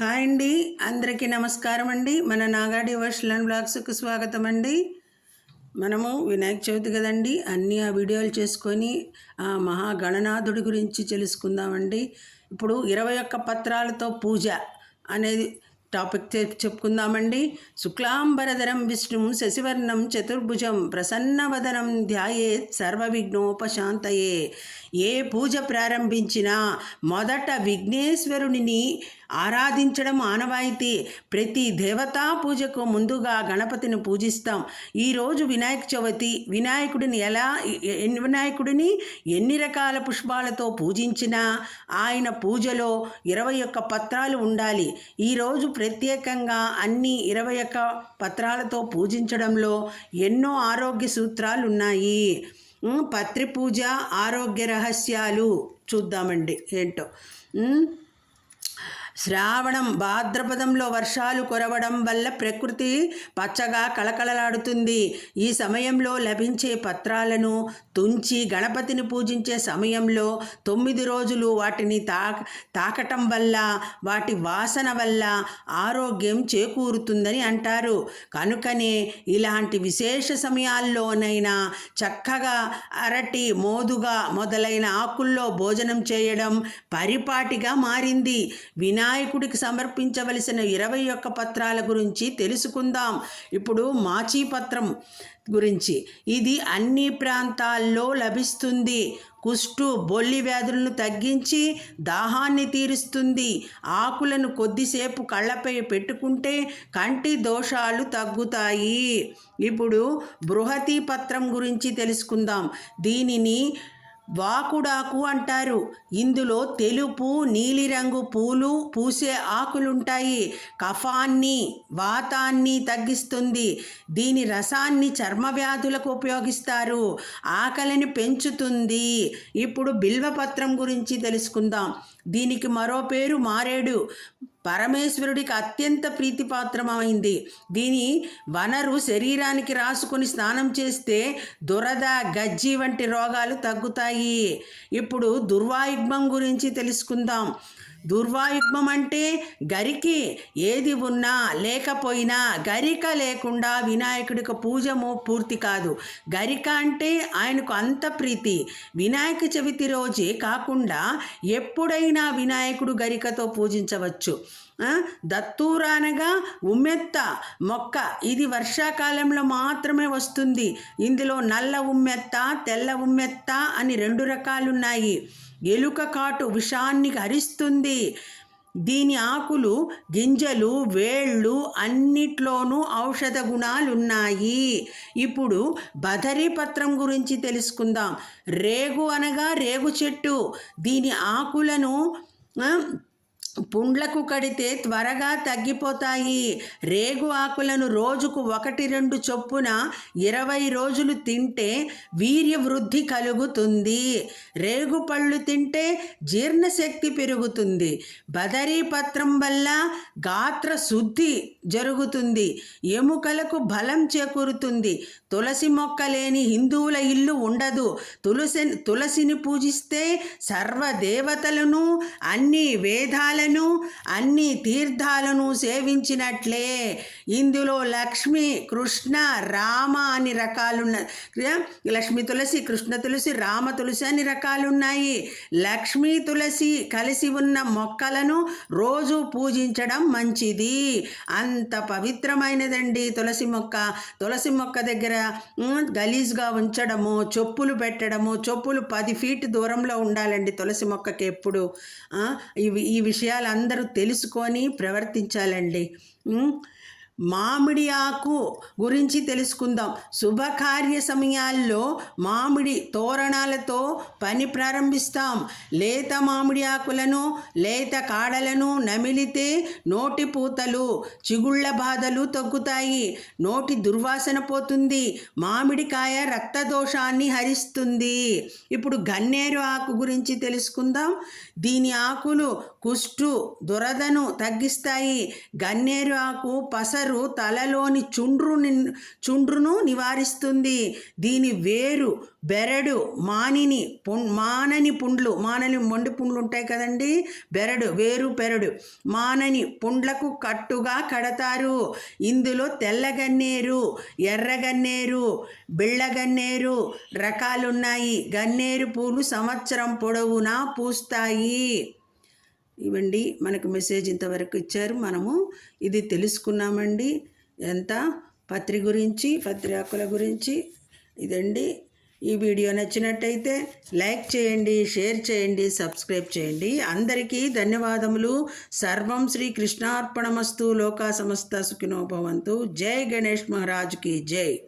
Hi అండి. అందరికీ నమస్కారం అండి. మన నాగాడి వర్షలన్ బ్లాగ్స్కు స్వాగతం అండి. మనము వినాయక చవితి కదండి. అన్ని ఆ వీడియోలు చేసుకొని ఆ మహాగణనాథుడి గురించి తెలుసుకుందామండి. ఇప్పుడు ఇరవై ఒక్క పత్రాలతో పూజ అనేది టాపిక్ చెప్పుకుందామండి. శుక్లాంబరధరం విష్ణుం శశివర్ణం చతుర్భుజం ప్రసన్నవదనం ధ్యాయేత్ సర్వవిఘ్నోపశాంతయే. ఏ పూజ ప్రారంభించినా మొదట విఘ్నేశ్వరుని ఆరాధించడం ఆనవాయితీ. ప్రతి దేవతా పూజకు ముందుగా గణపతిని పూజిస్తాం. ఈరోజు వినాయక చవితి వినాయకుడిని ఎలా వినాయకుడిని ఎన్ని రకాల పుష్పాలతో పూజించినా ఆయన పూజలో ఇరవై ఒక్క పత్రాలు ఉండాలి. ఈరోజు ప్రత్యేకంగా అన్ని ఇరవై ఒక్క పత్రాలతో పూజించడంలో ఎన్నో ఆరోగ్య సూత్రాలు ఉన్నాయి పత్రి పూజ ఆరోగ్య రహస్యాలు చూద్దామండి. ఏంటో? శ్రావణం భాద్రపదంలో వర్షాలు కురవడం వల్ల ప్రకృతి పచ్చగా కళకళలాడుతుంది. ఈ సమయంలో లభించే పత్రాలను తుంచి గణపతిని పూజించే సమయంలో తొమ్మిది రోజులు వాటిని తా తాకటం వల్ల వాటి వాసన వల్ల ఆరోగ్యం చేకూరుతుందని అంటారు. కనుకనే ఇలాంటి విశేష సమయాల్లోనైనా చక్కగా అరటి మోదుగా మొదలైన ఆకుల్లో భోజనం చేయడం పరిపాటిగా మారింది. వినాయకుడికి సమర్పించవలసిన ఇరవై ఒక్క పత్రాల గురించి తెలుసుకుందాం. ఇప్పుడు మాచీ పత్రం గురించి. ఇది అన్ని ప్రాంతాల్లో లభిస్తుంది. కుష్టు బొల్లి వ్యాధులను తగ్గించి దాహాన్ని తీరుస్తుంది. ఆకులను కొద్దిసేపు కళ్ళపై పెట్టుకుంటే కంటి దోషాలు తగ్గుతాయి. ఇప్పుడు బృహతి పత్రం గురించి తెలుసుకుందాం. దీనిని వాకుడాకు అంటారు. ఇందులో తెలుపు నీలిరంగు పూలు పూసే ఆకులుంటాయి. కఫాన్ని వాతాన్ని తగ్గిస్తుంది. దీని రసాన్ని చర్మ వ్యాధులకు ఉపయోగిస్తారు. ఆకలిని పెంచుతుంది. ఇప్పుడు బిల్వపత్రం గురించి తెలుసుకుందాం. దీనికి మరో పేరు మారేడు. పరమేశ్వరుడికి అత్యంత ప్రీతిపాత్రమైంది దీని వనరు శరీరానికి రాసుకొని స్నానం చేస్తే దురద గజ్జి వంటి రోగాలు తగ్గుతాయి. ఇప్పుడు దుర్వాయుగ్మం గురించి తెలుసుకుందాం. దుర్వాయుగ్మం అంటే గరికి ఏది ఉన్నా లేకపోయినా గరిక లేకుండా వినాయకుడికి పూజము పూర్తి కాదు. గరిక అంటే ఆయనకు అంత ప్రీతి. వినాయక చవితి రోజే కాకుండా ఎప్పుడైనా వినాయకుడు గరికతో పూజించవచ్చు. దత్తూర అనగా ఉమ్మెత్త మొక్క. ఇది వర్షాకాలంలో మాత్రమే వస్తుంది. ఇందులో నల్ల ఉమ్మెత్త తెల్ల ఉమ్మెత్త అని రెండు రకాలున్నాయి. ఎలుక కాటు విషాన్ని హరిస్తుంది. దీని ఆకులు గింజలు వేళ్ళు అన్నిట్లోనూ ఔషధ గుణాలున్నాయి. ఇప్పుడు బదరీ పత్రం గురించి తెలుసుకుందాం. రేగు అనగా రేగు చెట్టు దీని ఆకులను పుండ్లకు కడితే త్వరగా తగ్గిపోతాయి. రేగు ఆకులను రోజుకు ఒకటి రెండు చొప్పున ఇరవై రోజులు తింటే వీర్య వృద్ధి కలుగుతుంది. రేగు పళ్ళు తింటే జీర్ణశక్తి పెరుగుతుంది. బదరీ పత్రం వల్ల గాత్ర శుద్ధి జరుగుతుంది. ఎముకలకు బలం చేకూరుతుంది. తులసి మొక్క లేని హిందువుల ఇల్లు ఉండదు. తులసి తులసిని పూజిస్తే సర్వ దేవతలను అన్ని వేదాలను అన్ని తీర్థాలను సేవించినట్లే. ఇందులో లక్ష్మి కృష్ణ రామ అని రకాలున్న లక్ష్మి తులసి కృష్ణ తులసి రామ తులసి అని రకాలున్నాయి. లక్ష్మీ తులసి కలిసి ఉన్న మొక్కలను రోజు పూజించడం మంచిది. అంత పవిత్రమైనదండి తులసి మొక్క. తులసి మొక్క దగ్గర గలీజ్గా ఉంచడము చెప్పులు పెట్టడము చెప్పులు పది ఫీట్ దూరంలో ఉండాలండి తులసి మొక్కకి ఎప్పుడు. ఈ విషయం విషయాలు అందరూ తెలుసుకొని ప్రవర్తించాలండి. మామిడి ఆకు గురించి తెలుసుకుందాం. శుభకార్య సమయాల్లో మామిడి తోరణాలతో పని ప్రారంభిస్తాం. లేత మామిడి ఆకులను లేత కాడలను నమిలితే నోటి పూతలు చిగుళ్ళ బాధలు తగ్గుతాయి. నోటి దుర్వాసన పోతుంది. మామిడికాయ రక్తదోషాన్ని హరిస్తుంది. ఇప్పుడు గన్నేరు ఆకు గురించి తెలుసుకుందాం. దీని ఆకులు కుష్టు దురదను తగ్గిస్తాయి. గన్నేరు ఆకు పసరు పసరు తలలోని చుండ్రుని చుండ్రును నివారిస్తుంది. దీని వేరు బెరడు మానిని పుం మానని పుండ్లు మానని మొండి పుండ్లు ఉంటాయి కదండి? బెరడు వేరు పెరడు. మానని పుండ్లకు కట్టుగా కడతారు. ఇందులో తెల్లగన్నేరు ఎర్రగన్నేరు బిళ్ళగన్నేరు రకాలున్నాయి. గన్నేరు పూలు సంవత్సరం పొడవునా పూస్తాయి. ఇవ్వండి. మనకు మెసేజ్ ఇంతవరకు ఇచ్చారు. మనము ఇది తెలుసుకున్నామండి. ఎంత? పత్రి గురించి పత్రి గురించి ఇదండి. ఈ వీడియో నచ్చినట్టయితే లైక్ చేయండి షేర్ చేయండి సబ్స్క్రైబ్ చేయండి. అందరికీ ధన్యవాదములు. సర్వం శ్రీ కృష్ణార్పణమస్తు లోకా సమస్త సుఖినోభవంతు జై గణేష్ మహారాజ్కి జై.